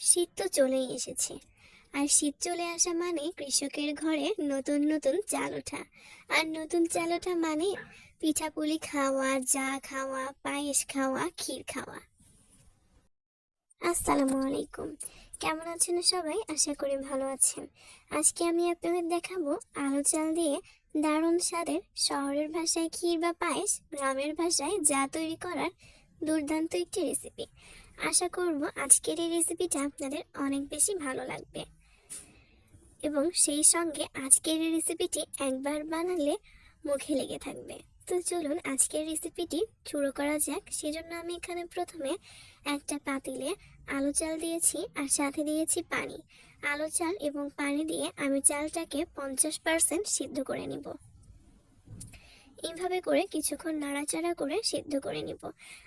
শীত তো চলেই এসেছে। আর শীত চলে আসা মানে কৃষকের ঘরে নতুন নতুন চাল ওঠা। আর নতুন চাল ওঠা মানে পিঠাপুলি খাওয়া, যা খাওয়া, পায়েস খাওয়া, ক্ষীর খাওয়া। আসসালামু আলাইকুম। কেমন আছেন সবাই? আশা করি ভালো আছেন। আজকে আমি আপনাদের দেখাবো আলু চাল দিয়ে দারুণ স্বাদের শহরের ভাষায় ক্ষীর বা পায়েস, গ্রামের ভাষায় যা তৈরি করার দুর্দান্ত একটি রেসিপি আশা করব আজকের এই রেসিপিটা আপনাদের অনেক বেশি ভালো লাগবে। এবং সেই সঙ্গে আজকের এই রেসিপিটি একবার বানালে মুখে লেগে থাকবে। তো চলুন আজকের রেসিপিটি শুরু করা যাক। সেজন্য আমি এখানে প্রথমে একটা পাতিলে আলু চাল দিয়েছি আর সাথে দিয়েছি পানি। আলু চাল এবং পানি দিয়ে আমি চালটাকে পঞ্চাশ পার্সেন্ট সিদ্ধ করে নিব। এইভাবে করে কিছুক্ষণ নাড়াচাড়া করে সিদ্ধ করে নিব।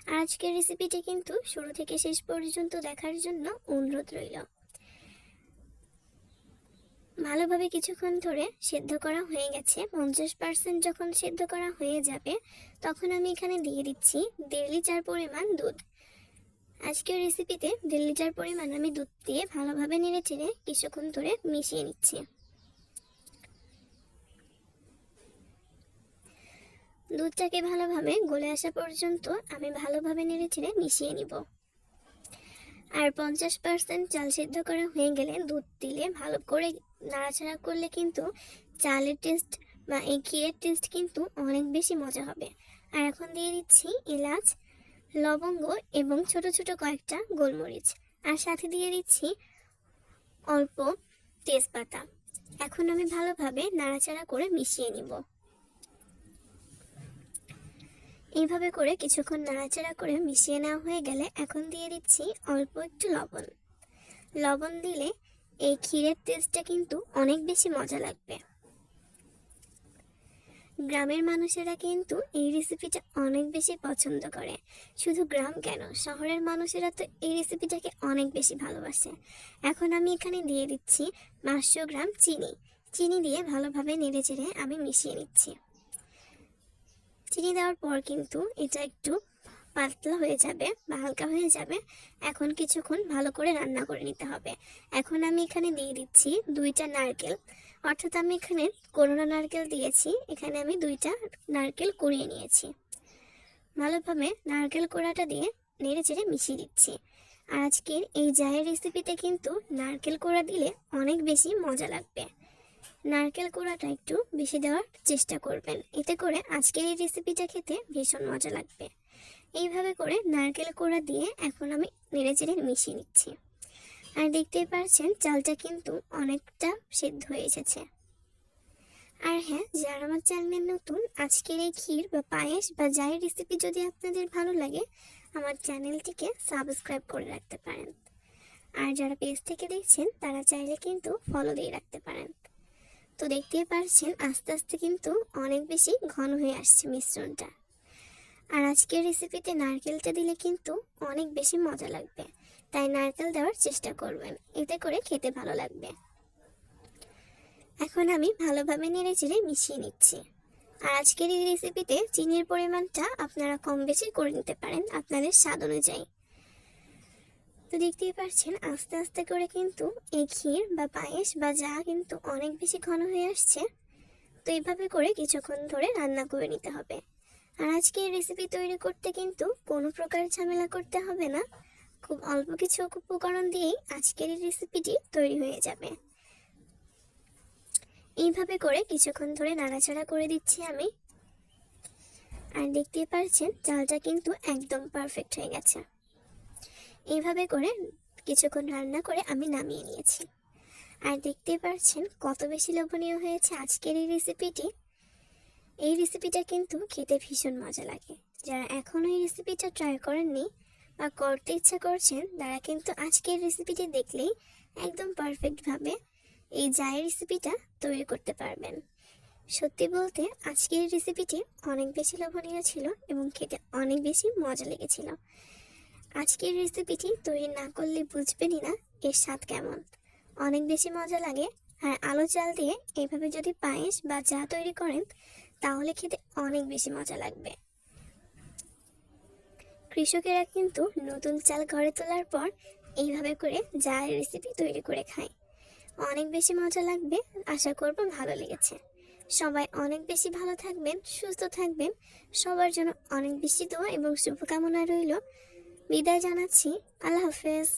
আর আজকের রেসিপিটি কিন্তু শুরু থেকে শেষ পর্যন্ত দেখার জন্য অনুরোধ রইল। ভালোভাবে কিছুক্ষণ ধরে সেদ্ধ করা হয়ে গেছে। পঞ্চাশ পার্সেন্ট যখন সেদ্ধ করা হয়ে যাবে, তখন আমি এখানে দিয়ে দিচ্ছি দেড় লিটার পরিমাণ দুধ। আজকের রেসিপিতে দেড় লিটার পরিমাণ আমি দুধ দিয়ে ভালোভাবে নেড়ে চেড়ে কিছুক্ষণ ধরে মিশিয়ে নিচ্ছি। দুধটাকে ভালোভাবে গলে আসা পর্যন্ত আমি ভালোভাবে নেড়ে ছেড়ে মিশিয়ে নিব। আর পঞ্চাশ পার্সেন্ট চাল সিদ্ধ করা হয়ে গেলে দুধ দিলে ভালো করে নাড়াচাড়া করলে কিন্তু চালের টেস্ট বা এই ক্ষীরের টেস্ট কিন্তু অনেক বেশি মজা হবে। আর এখন দিয়ে দিচ্ছি এলাচ, লবঙ্গ এবং ছোট ছোট কয়েকটা গোলমরিচ। আর সাথে দিয়ে দিচ্ছি অল্প তেজপাতা। এখন আমি ভালোভাবে নাড়াচাড়া করে মিশিয়ে নিব। এইভাবে করে কিছুক্ষণ নাড়াচাড়া করে মিশিয়ে নেওয়া হয়ে গেলে এখন দিয়ে দিচ্ছি অল্প একটু লবণ। লবণ দিলে এই ক্ষীরের টেস্টটা কিন্তু অনেক বেশি মজা লাগবে। গ্রামের মানুষেরা কিন্তু এই রেসিপিটা অনেক বেশি পছন্দ করে। শুধু গ্রাম কেন, শহরের মানুষেরা তো এই রেসিপিটাকে অনেক বেশি ভালোবাসে। এখন আমি এখানে দিয়ে দিচ্ছি পাঁচশো গ্রাম চিনি। চিনি দিয়ে ভালোভাবে নেড়ে চেড়ে আমি মিশিয়ে নিচ্ছি। চিনি দেওয়ার পর কিন্তু এটা একটু পাতলা হয়ে যাবে বা হালকা হয়ে যাবে। এখন কিছুক্ষণ ভালো করে রান্না করে নিতে হবে। এখন আমি এখানে দিয়ে দিচ্ছি দুইটা নারকেল। অর্থাৎ আমি এখানে করোনা নারকেল দিয়েছি। এখানে আমি দুইটা নারকেল কুড়িয়ে নিয়েছি। ভালোভাবে নারকেল কোড়াটা দিয়ে নেড়ে চেড়ে মিশিয়ে দিচ্ছি। আর আজকের এই জায়ের রেসিপিতে কিন্তু নারকেল কোড়া দিলে অনেক বেশি মজা লাগবে। নারকেল কোড়াটা একটু বেশি দেওয়ার চেষ্টা করবেন। এতে করে আজকের এই রেসিপিটা খেতে ভীষণ মজা লাগবে। এইভাবে করে নারকেল কোড়া দিয়ে এখন আমি নেড়ে চেড়ে মিশিয়ে নিচ্ছি। আর দেখতেই পাচ্ছেন চালটা কিন্তু অনেকটা সিদ্ধ হয়ে এসেছে। আর হ্যাঁ যারা আমার চ্যানেলে নতুন, আজকের এই ক্ষীর বা পায়েস বা যাই রেসিপি যদি আপনাদের ভালো লাগে, আমার চ্যানেলটিকে সাবস্ক্রাইব করে রাখতে পারেন। আর যারা পেজ থেকে দেখছেন, তারা চাইলে কিন্তু ফলো দিয়ে রাখতে পারেন। তো দেখতেই পারছেন, আস্তে আস্তে কিন্তু অনেক বেশি ঘন হয়ে আসছে মিশ্রণটা। আর আজকের রেসিপিতে নারকেলটা দিলে কিন্তু অনেক বেশি মজা লাগবে। তাই নারকেল দেওয়ার চেষ্টা করবেন, এতে করে খেতে ভালো লাগবে। এখন আমি ভালোভাবে নেড়ে চেড়ে মিশিয়ে নিচ্ছি। আর আজকের এই রেসিপিতে চিনির পরিমাণটা আপনারা কম বেশি করে নিতে পারেন আপনাদের স্বাদ অনুযায়ী। তো দেখতেই পাচ্ছেন আস্তে আস্তে করে কিন্তু এই ক্ষীর বা পায়েস বা যা কিন্তু অনেক বেশি ঘন হয়ে আসছে, তো এইভাবে করে কিছুক্ষণ ধরে রান্না করে নিতে হবে। আর আজকে এই রেসিপি তৈরি করতে কিন্তু কোনো প্রকার ঝামেলা করতে হবে না। খুব অল্প কিছু উপকরণ দিয়েই আজকের এই রেসিপিটি তৈরি হয়ে যাবে। এইভাবে করে কিছুক্ষণ ধরে নাড়াচাড়া করে দিচ্ছি আমি। আর দেখতেই পাচ্ছেন চালটা কিন্তু একদম পারফেক্ট হয়ে গেছে। এইভাবে করে কিছুক্ষণ রান্না করে আমি নামিয়ে নিয়েছি। আর দেখতেই পাচ্ছেন কত বেশি লোভনীয় হয়েছে আজকের এই রেসিপিটি এই রেসিপিটা কিন্তু খেতে ভীষণ মজা লাগে। যারা এখনও এই রেসিপিটা ট্রাই করেননি বা করতে ইচ্ছা করছেন, তারা কিন্তু আজকের রেসিপিটি দেখলেই একদম পারফেক্টভাবে এই জায়ের রেসিপিটা তৈরি করতে পারবেন। সত্যি বলতে আজকের রেসিপিটি অনেক বেশি লোভনীয় ছিল এবং খেতে অনেক বেশি মজা লেগেছিল। আজকের রেসিপিটি তৈরি না করলে বুঝবেনই না এর স্বাদ কেমন। অনেক বেশি মজা লাগে। আর আলু চাল দিয়ে এইভাবে যদি পায়েস বা চা তৈরি করেন, তাহলে খেতে অনেক বেশি মজা লাগবে। কৃষকেরা কিন্তু নতুন চাল ঘরে তোলার পর এইভাবে করে যা রেসিপি তৈরি করে খায়। অনেক বেশি মজা লাগবে, আশা করব ভালো লেগেছে। সবাই অনেক বেশি ভালো থাকবেন, সুস্থ থাকবেন। সবার জন্য অনেক বেশি দোয়া এবং শুভকামনা রইল। বিদায় জানাচ্ছি। আল্লাহ হাফেজ।